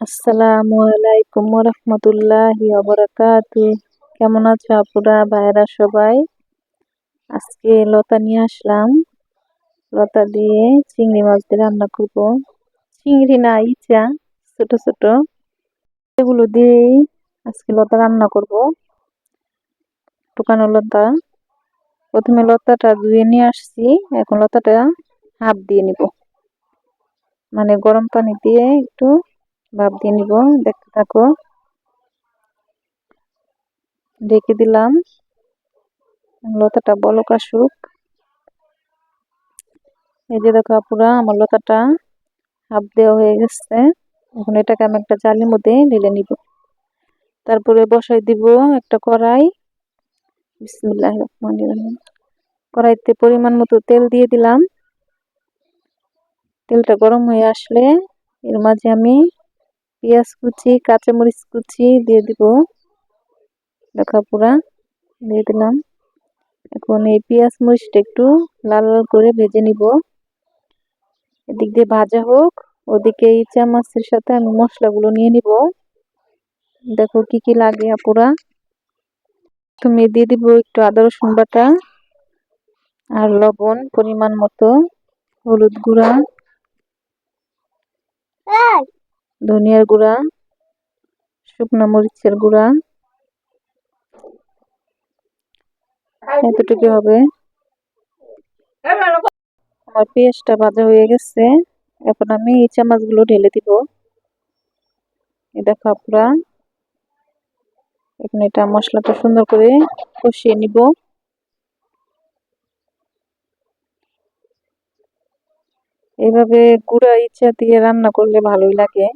আসসালামু আলাইকুম রহমতুল্লাহি অবরাকাতু কেমন আছো আপুরা ভাইরা সবাই? আজকে লতা নিয়ে আসলাম। লতা দিয়ে চিংড়ি মাছ দিয়ে রান্না করব। চিংড়ি না, ইচা, ছোট ছোট। এগুলো দিয়েই আজকে লতা রান্না করব। টুকানো লতা। প্রথমে লতাটা ধুয়ে নিয়ে আসছি। এখন লতাটা হাফ দিয়ে নিব। মানে গরম পানি দিয়ে একটু ভাপ দিয়ে নিব, দেখতে থাকো। ঢেকে দিলাম। লতাটা বলক আসুক। এই যে দেখো পুরা আমার লতাটা হাফ দেওয়া হয়ে গেছে। এখন এটাকে আমি একটা জালির মধ্যে ঢেলে নিব। তারপরে বসাই দিব একটা কড়াই। বিসমিল্লাহ রহমান কড়াইতে পরিমাণ মতো তেল দিয়ে দিলাম। তেলটা গরম হয়ে আসলে এর মাঝে আমি পেঁয়াজ কুচি, কাঁচামরিচ কুচি দিয়ে দিব। দেখা পুরা, দিয়ে দিলাম। এখন এই পেঁয়াজ মরিচটা একটু লাল লাল করে ভেজে নিব। এদিক দিয়ে ভাজা হোক, ওদিকে এই চামচের সাথে আমি মশলাগুলো নিয়ে নিব। দেখো কি কি লাগে আপুরা। তুমি দিয়ে দিব একটু আদা, রসুন বাটা আর লবণ পরিমাণ মতো, হলুদ গুঁড়া। ধনিয়ার গুঁড়া, শুকনো মরিচের গুঁড়া। এতটুকু হবে। আমার পেঁয়াজটা ভাজা হয়ে গেছে। এখন আমি এই চামচগুলো ঢেলে দিব। দেখো আপনারা এখন এটা মশলাটা সুন্দর করে কষিয়ে নিব। এইভাবে গুঁড়া ইচ্ছা দিয়ে রান্না করলে ভালোই লাগে।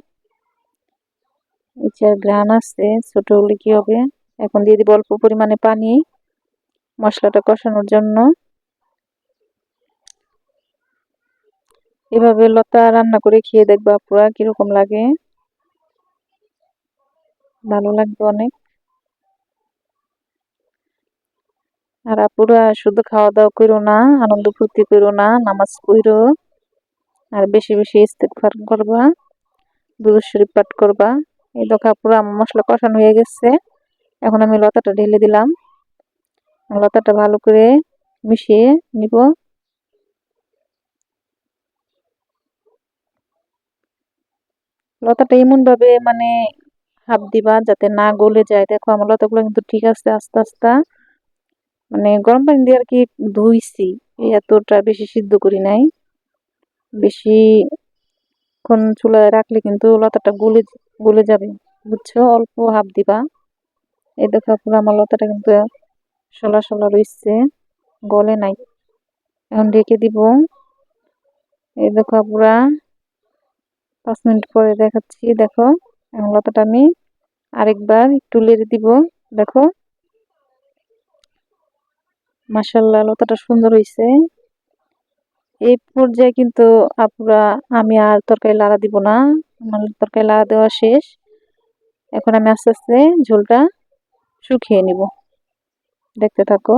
ইচ্ছার গ্রান আছে, ছোট হলে কি হবে? এখন দিয়ে দিব অল্প পরিমাণে পানি মশলাটা কষানোর জন্য। এভাবে লতা রান্না করে খেয়ে দেখবা পুরা কীরকম লাগে। ভালো লাগবে অনেক। আর আপুরা শুধু খাওয়া দাওয়া করো না, আনন্দ ফুর্তি করো না, নামাজ পড়ো। আর বেশি বেশি ইস্তেকফার করবা, দুরুদ শরীফ পাঠ করবা। এই দেখো পুরো মশলা কষানো হয়ে গেছে। এখন আমি লতাটা ঢেলে দিলাম। লতাটা ভালো করে মিশিয়ে নিব। লতাটা এমন ভাবে মানে হাফ দিবা যাতে না গলে যায়। দেখো আমার লতাগুলো কিন্তু ঠিক আছে, আস্তে আস্তে। মানে গরম পানি দিয়ে আর কি ধুইছি। এতটা বেশি সিদ্ধ করি নাই। বেশিক্ষণ চুলায় রাখলে কিন্তু লতাটা গলে গলে যাবে। বুঝছ? অল্প হাফ দিবা। এই দেখো পুরো আমার লতাটা কিন্তু সলা সলা রয়েছে গলে নাই। এখন ঢেকে দিব। এই দেখো পুরা পাঁচ মিনিট পরে দেখাচ্ছি। দেখো, এখন লতাটা আমি আরেকবার একটু লেড়ে দিব। দেখো মাসাল্লাহ লতাটা সুন্দর হয়েছে এই পর্যায়ে কিন্তু আপুরা, আমি আর তরকারি লাড়া দিব না। আমার তরকারি লাড়া দেওয়া শেষ। এখন আমি আস্তে আস্তে ঝোলটা শুকিয়ে নিব। দেখতে থাকো।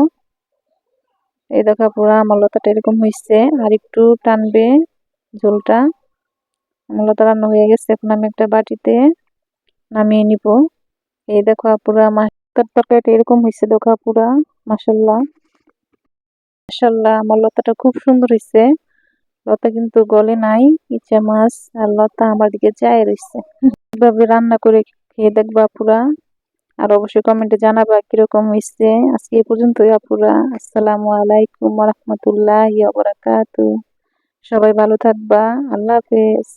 এই দেখা পুরো আমার লতাটা এরকম হয়েছে আর একটু টানবে ঝোলটা। আমার লতা রান্না হয়ে গেছে। এখন আমি একটা বাটিতে নামিয়ে নিব। এই দেখো আপুরা আমার তরকারিটা এরকম হয়েছে দেখো আপুরা মাসাল্লাহ মাসাল্লাহ আমার লতাটা খুব সুন্দর হয়েছে লতা কিন্তু গলে নাই ইচ্ছা মাছ আর লতা আমার দিকে চায় রয়েছে এভাবে রান্না করে খেয়ে দেখবা আপুরা? আর অবশ্যই কমেন্টে জানাবা কীরকম হয়েছে আজকে এই পর্যন্তই আপুরা। আসসালামু আলাইকুম রহমতুল্লাহ সবাই ভালো থাকবা। আল্লাহ হাফেজ।